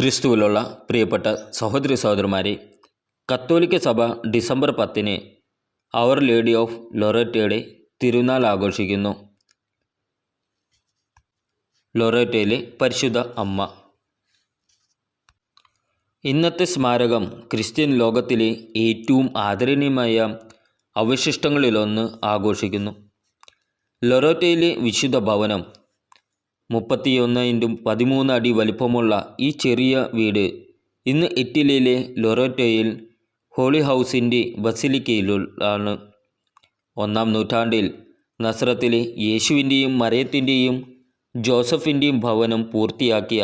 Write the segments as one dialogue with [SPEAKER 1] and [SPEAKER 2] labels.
[SPEAKER 1] ക്രിസ്തുവിലുള്ള പ്രിയപ്പെട്ട സഹോദരി സഹോദരന്മാരെ കത്തോലിക്ക സഭ ഡിസംബർ പത്തിന് അവർ ലേഡി ഓഫ് ലൊറേറ്റയുടെ തിരുനാൾ ആഘോഷിക്കുന്നു. ലൊറേറ്റയിലെ പരിശുദ്ധ അമ്മ. ഇന്നത്തെ സ്മാരകം ക്രിസ്ത്യൻ ലോകത്തിലെ ഏറ്റവും ആദരണീയമായ അവശിഷ്ടങ്ങളിലൊന്ന് ആഘോഷിക്കുന്നു. ലൊറോറ്റയിലെ വിശുദ്ധ ഭവനം മുപ്പത്തിയൊന്ന് ഇന്റും പതിമൂന്ന് അടി വലിപ്പമുള്ള ഈ ചെറിയ വീട് ഇന്ന് ഇറ്റലിയിലെ ലൊറോറ്റോയിൽ ഹോളി ഹൗസിന്റെ ബസിലിക്കയിലാണ് ഒന്നാം നൂറ്റാണ്ടിൽ നസ്രത്തിലെ യേശുവിന്റെയും മരയത്തിന്റെയും ജോസഫിന്റെയും ഭവനം പൂർത്തിയാക്കിയ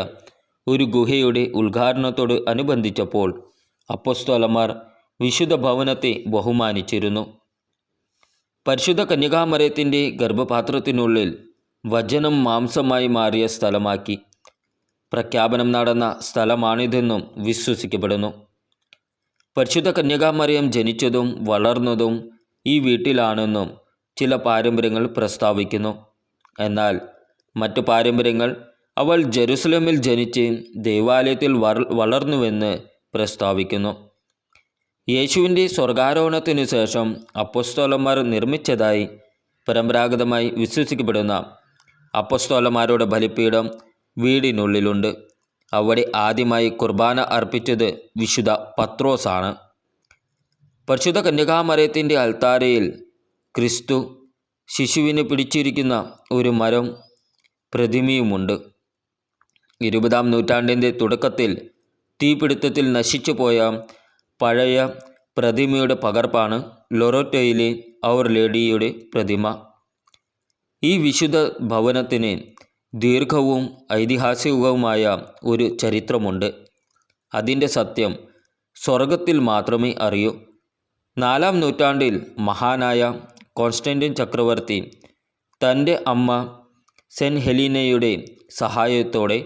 [SPEAKER 1] ഒരു ഗുഹയുടെ ഉദ്ഘാടനത്തോട് അനുബന്ധിച്ചപ്പോൾ അപ്പോസ്തോലന്മാർ വിശുദ്ധ ഭവനത്തെ ബഹുമാനിച്ചിരുന്നു. പരിശുദ്ധ കന്യകാമരയത്തിന്റെ ഗർഭപാത്രത്തിനുള്ളിൽ വചനം മാംസമായി മാറിയ സ്ഥലമാക്കി. പ്രഖ്യാപനം നടന്ന സ്ഥലമാണിതെന്നും വിശ്വസിക്കപ്പെടുന്നു. പരിശുദ്ധ കന്യകാമറിയം ജനിച്ചതും വളർന്നതും ഈ വീട്ടിലാണെന്നും ചില പാരമ്പര്യങ്ങൾ പ്രസ്താവിക്കുന്നു. എന്നാൽ മറ്റു പാരമ്പര്യങ്ങൾ അവൾ ജെറുസലമിൽ ജനിച്ച് ദേവാലയത്തിൽ വള- വളർന്നുവെന്ന് പ്രസ്താവിക്കുന്നു. യേശുവിന്റെ സ്വർഗാരോഹണത്തിനു ശേഷം അപ്പസ്തോലന്മാർ നിർമ്മിച്ചതായി പരമ്പരാഗതമായി വിശ്വസിക്കപ്പെടുന്ന അപ്പസ്തോലന്മാരുടെ ബലിപീഠം വീടിനുള്ളിലുണ്ട്. അവിടെ ആദ്യമായി കുർബാന അർപ്പിച്ചത് വിശുദ്ധ പത്രോസാണ്. പരിശുദ്ധ കന്യകാമരത്തിന്റെ അൽത്താരയിൽ ക്രിസ്തു ശിശുവിനെ പിടിച്ചിരിക്കുന്ന ഒരു മരം പ്രതിമയുമുണ്ട്. ഇരുപതാം നൂറ്റാണ്ടിന്റെ തുടക്കത്തിൽ തീപിടുത്തത്തിൽ നശിച്ചുപോയ പഴയ പ്രതിമയുടെ പകർപ്പാണ് ലൊറോറ്റോയിലെ അവർ ലേഡിയുടെ പ്രതിമ. ഈ വിശുദ്ധ ഭവനത്തിന് ദീർഘവും ഐതിഹാസികവുമായ ഒരു ചരിത്രമുണ്ട്. അതിന്റെ സത്യം സ്വർഗത്തിൽ മാത്രമേ അറിയൂ. നാലാം നൂറ്റാണ്ടിൽ മഹാനായ കോൺസ്റ്റന്റിൻ ചക്രവർത്തി തന്റെ അമ്മ സെന്റ് ഹെലീനയുടെ സഹായത്തോടെ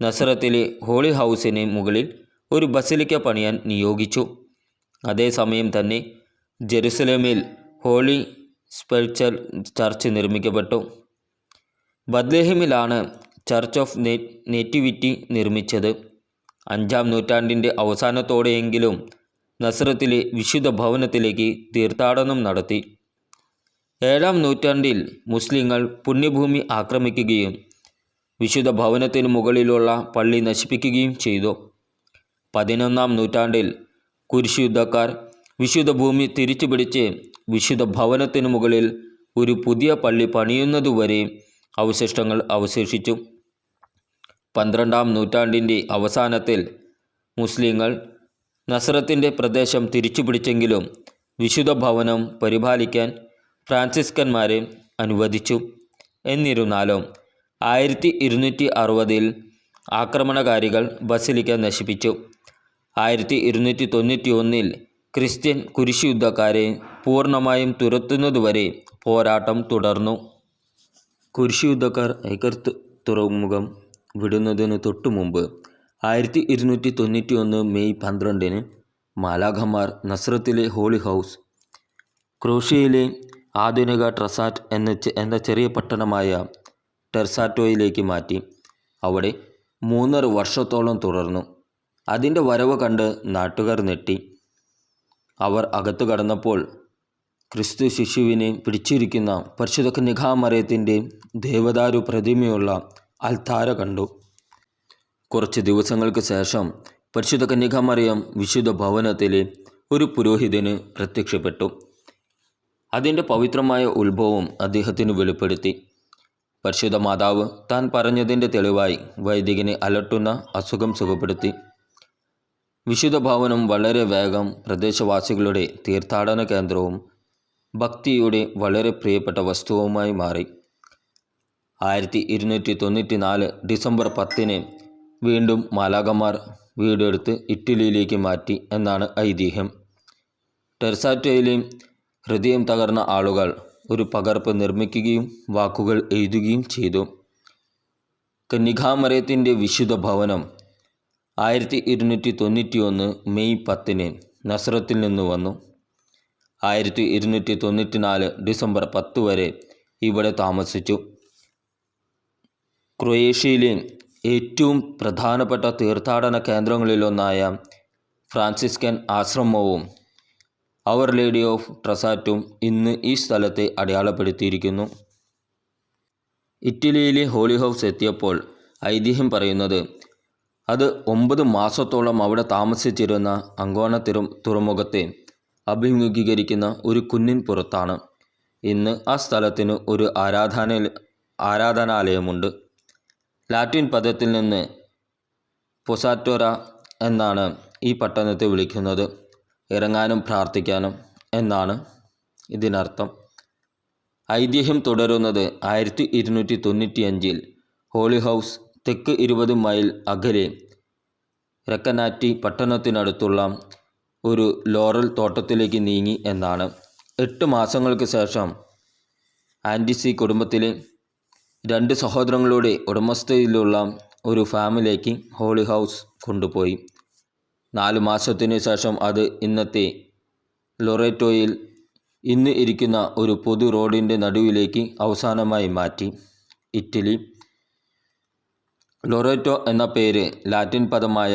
[SPEAKER 1] നസറത്തിലെ ഹോളി ഹൗസിന് മുകളിൽ ഒരു ബസിലിക്ക പണിയാൻ നിയോഗിച്ചു. അതേസമയം തന്നെ ജെറുസലേമിൽ ഹോളി സ്പെർച്ചർ ചർച്ച് നിർമ്മിക്കപ്പെട്ടു. ബദ്ലേഹിമിലാണ് ചർച്ച് ഓഫ് നേറ്റിവിറ്റി നിർമ്മിച്ചത്. അഞ്ചാം നൂറ്റാണ്ടിന്റെ അവസാനത്തോടെയെങ്കിലും നസ്രത്തിലെ വിശുദ്ധ ഭവനത്തിലേക്ക് തീർത്ഥാടനം നടത്തി. ഏഴാം നൂറ്റാണ്ടിൽ മുസ്ലിങ്ങൾ പുണ്യഭൂമി ആക്രമിക്കുകയും വിശുദ്ധ ഭവനത്തിന് മുകളിലുള്ള പള്ളി നശിപ്പിക്കുകയും ചെയ്തു. പതിനൊന്നാം നൂറ്റാണ്ടിൽ കുരിശുയുദ്ധക്കാർ വിശുദ്ധ ഭൂമി തിരിച്ചുപിടിച്ച് വിശുദ്ധ ഭവനത്തിന് മുകളിൽ ഒരു പുതിയ പള്ളി പണിയുന്നതുവരെ അവശിഷ്ടങ്ങൾ അവശേഷിച്ചു. പന്ത്രണ്ടാം നൂറ്റാണ്ടിന്റെ അവസാനത്തിൽ മുസ്ലിങ്ങൾ നസ്രത്തിന്റെ പ്രദേശം തിരിച്ചുപിടിച്ചെങ്കിലും വിശുദ്ധ ഭവനം പരിപാലിക്കാൻ ഫ്രാൻസിസ്കന്മാരെ അനുവദിച്ചു. എന്നിരുന്നാലും ആയിരത്തി ഇരുന്നൂറ്റി അറുപതിൽ ആക്രമണകാരികൾ ബസിലിക്ക നശിപ്പിച്ചു. ആയിരത്തി ഇരുന്നൂറ്റി തൊണ്ണൂറ്റി ഒന്നിൽ ക്രിസ്ത്യൻ കുരിശുയുദ്ധക്കാരെ പൂർണമായും തുരത്തുന്നതുവരെ പോരാട്ടം തുടർന്നു. കുരിശുയുദ്ധക്കാർ ഐക്കർത്ത് തുറമുഖം വിടുന്നതിന് തൊട്ടു മുമ്പ് ആയിരത്തി ഇരുന്നൂറ്റി തൊണ്ണൂറ്റി ഒന്ന് മെയ് പന്ത്രണ്ടിന് മാലാഖമാർ നസ്രത്തിലെ ഹോളി ഹൗസ് ക്രോഷ്യയിലെ ആധുനിക ട്രസാറ്റ് എന്ന എന്ന ചെറിയ പട്ടണമായ ടെർസാറ്റോയിലേക്ക് മാറ്റി. അവിടെ മൂന്നര വർഷത്തോളം തുടർന്നു. അതിന്റെ വരവ് കണ്ട് നാട്ടുകാർ നെട്ടി അവർ അകത്തു കടന്നപ്പോൾ ക്രിസ്തു ശിശുവിനെ പിടിച്ചിരിക്കുന്ന പരിശുദ്ധ കന്യകാമറയത്തിന്റെ ദേവദാരു പ്രതിമയുള്ള അൽത്താര കണ്ടു. കുറച്ച് ദിവസങ്ങൾക്ക് ശേഷം പരിശുദ്ധ കന്യകാമറിയം വിശുദ്ധ ഭവനത്തിലെ ഒരു പുരോഹിതന് പ്രത്യക്ഷപ്പെട്ടു. അതിന്റെ പവിത്രമായ ഉത്ഭവം അദ്ദേഹത്തിന് വെളിപ്പെടുത്തി. പരിശുദ്ധ മാതാവ് താൻ പറഞ്ഞതിന്റെ തെളിവായി വൈദികനെ അലട്ടുന്ന അസുഖം സുഖപ്പെടുത്തി. വിശുദ്ധ ഭവനം വളരെ വേഗം പ്രദേശവാസികളുടെ തീർത്ഥാടന കേന്ദ്രവും ഭക്തിയുടെ വളരെ പ്രിയപ്പെട്ട വസ്തുവുമായി മാറി. ആയിരത്തി ഇരുന്നൂറ്റി തൊണ്ണൂറ്റി നാല് ഡിസംബർ പത്തിന് വീണ്ടും മാലാകമാർ വീടെടുത്ത് ഇറ്റലിയിലേക്ക് മാറ്റി എന്നാണ് ഐതിഹ്യം. ടെർസാറ്റോയിലെ ഹൃദയം തകർന്ന ആളുകൾ ഒരു പകർപ്പ് നിർമ്മിക്കുകയും വാക്കുകൾ എഴുതുകയും ചെയ്തു. കന്യകാമരയത്തിന്റെ വിശുദ്ധ ഭവനം ആയിരത്തി ഇരുന്നൂറ്റി തൊണ്ണൂറ്റി ഒന്ന് മെയ് പത്തിന് നസ്രത്തിൽ നിന്ന് വന്നു. ആയിരത്തി ഇരുന്നൂറ്റി തൊണ്ണൂറ്റി നാല് ഡിസംബർ പത്ത് വരെ ഇവിടെ താമസിച്ചു. ക്രൊയേഷ്യയിലെ ഏറ്റവും പ്രധാനപ്പെട്ട തീർത്ഥാടന കേന്ദ്രങ്ങളിലൊന്നായ ഫ്രാൻസിസ്കൻ ആശ്രമവും അവർ ലേഡി ഓഫ് ട്രസാറ്റും ഇന്ന് ഈ സ്ഥലത്തെ അടയാളപ്പെടുത്തിയിരിക്കുന്നു. ഇറ്റലിയിലെ ഹോളി ഹൗസ് എത്തിയപ്പോൾ ഐതിഹ്യം പറയുന്നത് അത് ഒമ്പത് മാസത്തോളം അവിടെ താമസിച്ചിരുന്ന അങ്കോണ തിരു തുറമുഖത്തെ അഭിമുഖീകരിക്കുന്ന ഒരു കുന്നിൻ പുറത്താണ്. ഇന്ന് ആ സ്ഥലത്തിന് ഒരു ആരാധന ആരാധനാലയമുണ്ട്. ലാറ്റിൻ പദത്തിൽ നിന്ന് പൊസാറ്റോറ എന്നാണ് ഈ പട്ടണത്തെ വിളിക്കുന്നത്. ഇറങ്ങാനും പ്രാർത്ഥിക്കാനും എന്നാണ് ഇതിനർത്ഥം. ഐതിഹ്യം തുടരുന്നത് ആയിരത്തി ഇരുന്നൂറ്റി തൊണ്ണൂറ്റി അഞ്ചിൽ ഹോളി ഹൗസ് തെക്ക് ഇരുപത് മൈൽ അകലെ രക്കനാറ്റി പട്ടണത്തിനടുത്തുള്ള ഒരു ലോറൽ തോട്ടത്തിലേക്ക് നീങ്ങി എന്നാണ്. എട്ട് മാസങ്ങൾക്ക് ശേഷം ആന്റിസി കുടുംബത്തിലെ രണ്ട് സഹോദരങ്ങളുടെ ഉടമസ്ഥയിലുള്ള ഒരു ഫാമിലേക്ക് ഹോളി ഹൗസ് കൊണ്ടുപോയി. നാല് മാസത്തിന് ശേഷം അത് ഇന്നത്തെ ലൊറേറ്റോയിൽ ഇന്ന് ഇരിക്കുന്ന ഒരു പൊതു റോഡിന്റെ നടുവിലേക്ക് അവസാനമായി മാറ്റി. ഇറ്റലി ലൊറേറ്റോ എന്ന പേര് ലാറ്റിൻ പദമായ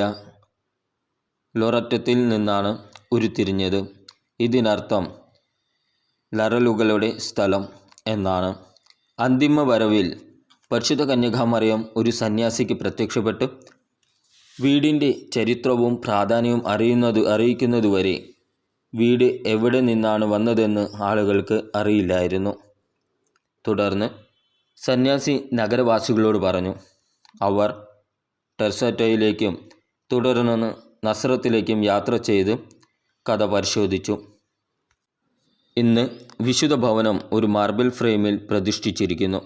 [SPEAKER 1] ലൊററ്റത്തിൽ നിന്നാണ് ഉരുത്തിരിഞ്ഞത്. ഇതിനർത്ഥം ലറലുകളുടെ സ്ഥലം എന്നാണ്. അന്തിമ വരവിൽ പരിശുദ്ധ കന്യകാമറിയം ഒരു സന്യാസിക്ക് പ്രത്യക്ഷപ്പെട്ട് വീടിന്റെ ചരിത്രവും പ്രാധാന്യവും അറിയുന്നത് അറിയിക്കുന്നതുവരെ വീട് എവിടെ നിന്നാണ് വന്നതെന്ന് ആളുകൾക്ക് അറിയില്ലായിരുന്നു. തുടർന്ന് സന്യാസി നഗരവാസികളോട് പറഞ്ഞു അവർ ടെർസറ്റയിലേക്കും തുടർന്ന് നസ്രത്തിലേക്കും യാത്ര ചെയ്ത് കഥ പരിശോധിച്ചു. ഇന്ന് വിശുദ്ധ ഭവനം ഒരു മാർബിൾ ഫ്രെയിമിൽ പ്രതിഷ്ഠിച്ചിരിക്കുന്നു.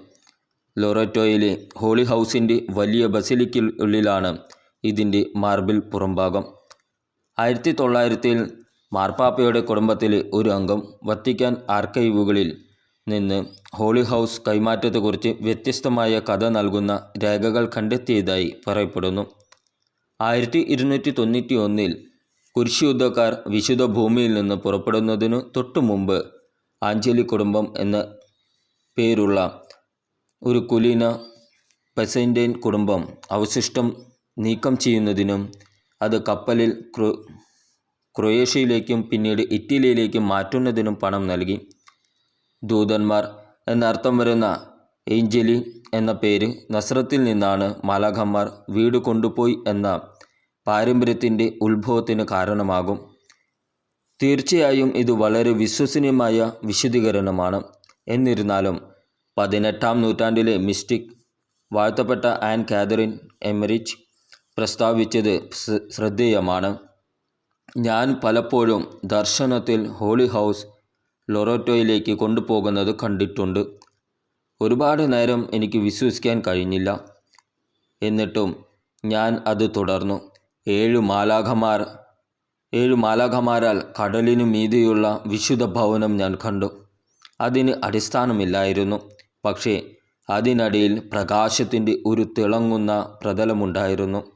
[SPEAKER 1] ലൊററ്റോയിലെ ഹോളി ഹൗസിന്റെ വലിയ ബസിലിക്കുള്ളിലാണ് ഇതിന്റെ മാർബിൾ പുറംഭാഗം. ആയിരത്തി തൊള്ളായിരത്തിൽ മാർപ്പാപ്പയുടെ കുടുംബത്തിലെ ഒരു അംഗം വത്തിക്കാൻ ആർക്കൈവുകളിൽ നിന്ന് ഹോളി ഹൗസ് കൈമാറ്റത്തെക്കുറിച്ച് വ്യത്യസ്തമായ കഥ നൽകുന്ന രേഖകൾ കണ്ടെത്തിയതായി പറയപ്പെടുന്നു. ആയിരത്തി ഇരുന്നൂറ്റി തൊണ്ണൂറ്റി ഒന്നിൽ കുരിശുയുദ്ധക്കാർ വിശുദ്ധ ഭൂമിയിൽ നിന്ന് പുറപ്പെടുന്നതിനു തൊട്ടു മുമ്പ് ആഞ്ചലി കുടുംബം എന്ന പേരുള്ള ഒരു കുലീന പെസൈന്റൈൻ കുടുംബം അവശിഷ്ടം നീക്കം ചെയ്യുന്നതിനും അത് കപ്പലിൽ ക്രൊ ക്രൊയേഷ്യയിലേക്കും പിന്നീട് ഇറ്റലിയിലേക്കും മാറ്റുന്നതിനും പണം നൽകി. ദൂതന്മാർ എന്നർത്ഥം വരുന്ന ഏഞ്ചലി എന്ന പേര് നസ്രത്തിൽ നിന്നാണ് മാലാഖന്മാർ വീട് കൊണ്ടുപോയി എന്ന പാരമ്പര്യത്തിന്റെ ഉത്ഭവത്തിന് കാരണമാകും. തീർച്ചയായും ഇത് വളരെ വിശ്വസനീയമായ വിശദീകരണമാണ്. എന്നിരുന്നാലും പതിനെട്ടാം നൂറ്റാണ്ടിലെ മിസ്റ്റിക് വാഴ്ത്തപ്പെട്ട ആൻ കാതറിൻ എമറിച്ച് പ്രസ്താവിച്ചത് ശ്രദ്ധേയമാണ്. ഞാൻ പലപ്പോഴും ദർശനത്തിൽ ഹോളി ഹൗസ് ലൊറോറ്റോയിലേക്ക് കൊണ്ടുപോകുന്നത് കണ്ടിട്ടുണ്ട്. ഒരുപാട് നേരം എനിക്ക് വിശ്വസിക്കാൻ കഴിഞ്ഞില്ല. എന്നിട്ടും ഞാൻ അത് തുടർന്നു. ഏഴു മാലാഖമാർ ഏഴ് മാലാഖമാരാൽ കടലിനു മീതിയുള്ള വിശുദ്ധ ഭവനം ഞാൻ കണ്ടു. അതിന് അടിസ്ഥാനമില്ലായിരുന്നു. പക്ഷേ അതിനടിയിൽ പ്രകാശത്തിന്റെ ഒരു തിളങ്ങുന്ന പ്രതലമുണ്ടായിരുന്നു.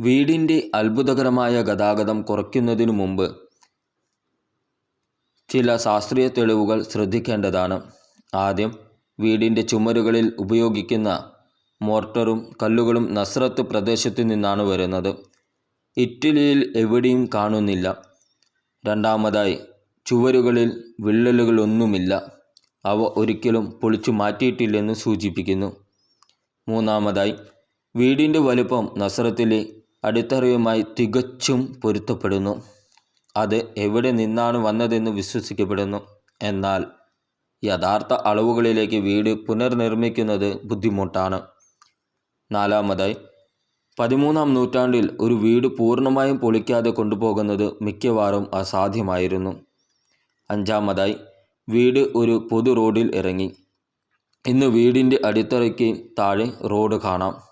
[SPEAKER 1] വീടിന്റെ അത്ഭുതകരമായ ഗതാഗതം കുറയ്ക്കുന്നതിനു മുമ്പ് ചില ശാസ്ത്രീയ തെളിവുകൾ ശ്രദ്ധിക്കേണ്ടതാണ്. ആദ്യം വീടിന്റെ ചുമരുകളിൽ ഉപയോഗിക്കുന്ന മോർട്ടറും കല്ലുകളും നസ്രത്ത് പ്രദേശത്തു നിന്നാണ് വരുന്നത്. ഇറ്റലിയിൽ എവിടെയും കാണുന്നില്ല. രണ്ടാമതായി ചുവരുകളിൽ വിള്ളലുകളൊന്നുമില്ല. അവ ഒരിക്കലും പൊളിച്ചു മാറ്റിയിട്ടില്ലെന്ന് സൂചിപ്പിക്കുന്നു. മൂന്നാമതായി വീടിന്റെ വലുപ്പം നസ്രത്തിലെ അടിത്തറയുമായി തികച്ചും പൊരുത്തപ്പെടുന്നു. അത് എവിടെ നിന്നാണ് വന്നതെന്ന് വിശ്വസിക്കപ്പെടുന്നു. എന്നാൽ യഥാർത്ഥ അളവുകളിലേക്ക് വീട് പുനർനിർമ്മിക്കുന്നത് ബുദ്ധിമുട്ടാണ്. നാലാമതായി പതിമൂന്നാം നൂറ്റാണ്ടിൽ ഒരു വീട് പൂർണമായും പൊളിക്കാതെ കൊണ്ടുപോകുന്നത് മിക്കവാറും അസാധ്യമായിരുന്നു. അഞ്ചാമതായി വീട് ഒരു പൊതു റോഡിൽ ഇറങ്ങി. ഇന്ന് വീടിന്റെ അടിത്തറയ്ക്ക് താഴെ റോഡ് കാണാം.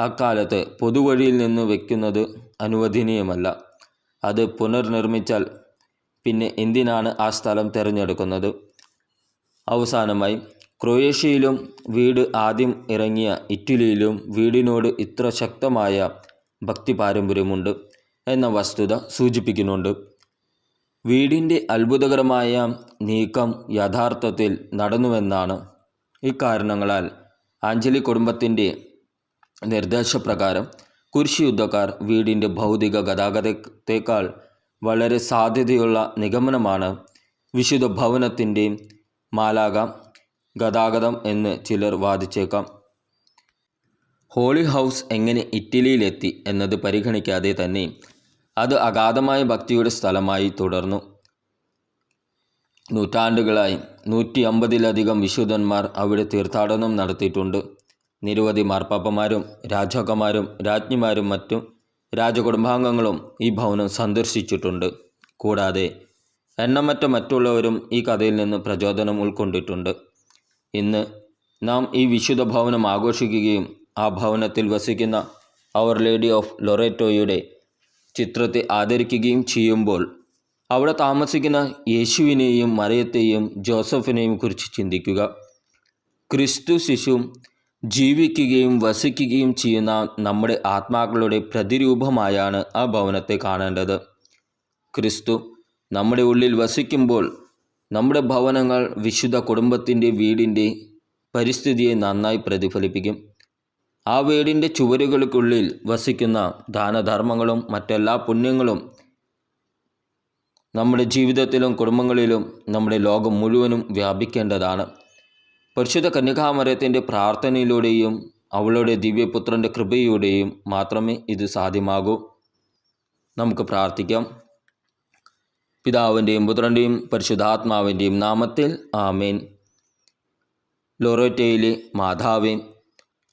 [SPEAKER 1] അക്കാലത്ത് പൊതുവഴിയിൽ നിന്ന് വയ്ക്കുന്നത് അനുവദനീയമല്ല. അത് പുനർനിർമ്മിച്ചാൽ പിന്നെ എന്തിനാണ് ആ സ്ഥലം തിരഞ്ഞെടുക്കുന്നത്? അവസാനമായി ക്രൊയേഷ്യയിലും വീട് ആദ്യം ഇറങ്ങിയ ഇറ്റലിയിലും വീടിനോട് ഇത്ര ശക്തമായ ഭക്തി പാരമ്പര്യമുണ്ട് എന്ന വസ്തുത സൂചിപ്പിക്കുന്നുണ്ട്. വീടിന്റെ അത്ഭുതകരമായ നീക്കം യഥാർത്ഥത്തിൽ നടന്നുവെന്നാണ്. ഇക്കാരണങ്ങളാൽ ആഞ്ചലി കുടുംബത്തിന്റെ നിർദ്ദേശപ്രകാരം കുരിശ് യുദ്ധക്കാർ വീടിന്റെ ഭൗതിക ഗതാഗതത്തേക്കാൾ വളരെ സാധ്യതയുള്ള നിഗമനമാണ് വിശുദ്ധ ഭവനത്തിന്റെ മാലാക ഗതാഗതം എന്ന് ചിലർ വാദിച്ചേക്കാം. ഹോളി ഹൗസ് എങ്ങനെ ഇറ്റലിയിലെത്തി എന്നത് പരിഗണിക്കാതെ തന്നെ അത് അഗാധമായ ഭക്തിയുടെ സ്ഥലമായി തുടർന്നു. നൂറ്റാണ്ടുകളായി നൂറ്റി അമ്പതിലധികം വിശുദ്ധന്മാർ അവിടെ തീർത്ഥാടനം നടത്തിയിട്ടുണ്ട്. നിരവധി മാർപ്പാപ്പമാരും രാജാക്കന്മാരും രാജ്ഞിമാരും മറ്റും രാജകുടുംബാംഗങ്ങളും ഈ ഭവനം സന്ദർശിച്ചിട്ടുണ്ട്. കൂടാതെ എണ്ണമറ്റ മറ്റുള്ളവരും ഈ കഥയിൽ നിന്ന് പ്രചോദനം ഉൾക്കൊണ്ടിട്ടുണ്ട്. ഇന്ന് നാം ഈ വിശുദ്ധ ഭവനം ആഘോഷിക്കുകയും ആ ഭവനത്തിൽ വസിക്കുന്ന അവർ ലേഡി ഓഫ് ലൊറേറ്റോയുടെ ചിത്രത്തെ ആദരിക്കുകയും ചെയ്യുമ്പോൾ അവിടെ താമസിക്കുന്ന യേശുവിനെയും മറിയത്തെയും ജോസഫിനെയും കുറിച്ച് ചിന്തിക്കുക. ക്രിസ്തു ശിശു ജീവിക്കുകയും വസിക്കുകയും ചെയ്യുന്ന നമ്മുടെ ആത്മാക്കളുടെ പ്രതിരൂപമായാണ് ആ ഭവനത്തെ കാണേണ്ടത്. ക്രിസ്തു നമ്മുടെ ഉള്ളിൽ വസിക്കുമ്പോൾ നമ്മുടെ ഭവനങ്ങൾ വിശുദ്ധ കുടുംബത്തിന്റെ വീടിന്റെ പരിസ്ഥിതിയെ നന്നായി പ്രതിഫലിപ്പിക്കും. ആ വീടിന്റെ ചുവരുകൾക്കുള്ളിൽ വസിക്കുന്ന ദാനധർമ്മങ്ങളും മറ്റെല്ലാ പുണ്യങ്ങളും നമ്മുടെ ജീവിതത്തിലും കുടുംബങ്ങളിലും നമ്മുടെ ലോകം മുഴുവനും വ്യാപിക്കേണ്ടതാണ്. പരിശുദ്ധ കന്യകാമരത്തിന്റെ പ്രാർത്ഥനയിലൂടെയും അവളുടെ ദിവ്യപുത്രന്റെ കൃപയിലൂടെയും മാത്രമേ ഇത് സാധ്യമാകൂ. നമുക്ക് പ്രാർത്ഥിക്കാം. പിതാവിന്റെയും പുത്രന്റെയും പരിശുദ്ധാത്മാവിന്റെയും നാമത്തിൽ ആമേൻ. ലൊറോറ്റയിലെ മാതാവേ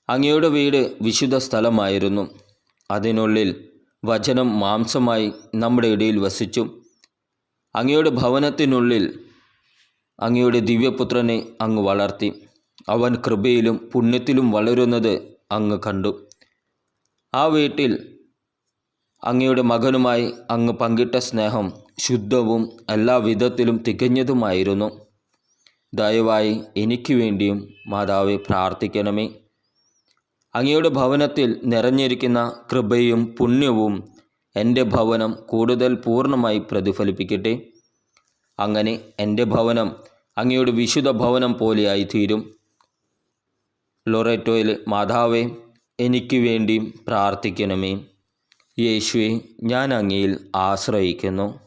[SPEAKER 1] അങ്ങയുടെ വീട് വിശുദ്ധ സ്ഥലമായിരുന്നു. അതിനുള്ളിൽ വചനം മാംസമായി നമ്മുടെ ഇടയിൽ വസിച്ചു. അങ്ങയുടെ ഭവനത്തിനുള്ളിൽ അങ്ങയുടെ ദിവ്യപുത്രനെ അങ്ങ് വളർത്തി. അവൻ കൃപയിലും പുണ്യത്തിലും വളരുന്നത് അങ്ങ് കണ്ടു. ആ വീട്ടിൽ അങ്ങയുടെ മകനുമായി അങ്ങ് പങ്കിട്ട സ്നേഹം ശുദ്ധവും എല്ലാ വിധത്തിലും തികഞ്ഞതുമായിരുന്നു. ദയവായി എനിക്ക് വേണ്ടിയും മാതാവെ പ്രാർത്ഥിക്കണമേ. അങ്ങയുടെ ഭവനത്തിൽ നിറഞ്ഞിരിക്കുന്ന കൃപയും പുണ്യവും എന്റെ ഭവനം കൂടുതൽ പൂർണമായി പ്രതിഫലിപ്പിക്കട്ടെ. അങ്ങനെ എന്റെ ഭവനം അങ്ങയുടെ വിശുദ്ധ ഭവനം പോലെയായി തീരും. ലൊറേറ്റോയിൽ മാതാവേ എനിക്ക് വേണ്ടി പ്രാർത്ഥിക്കണമേ. യേശുവെ ഞാൻ അങ്ങയിൽ ആശ്രയിക്കുന്നു.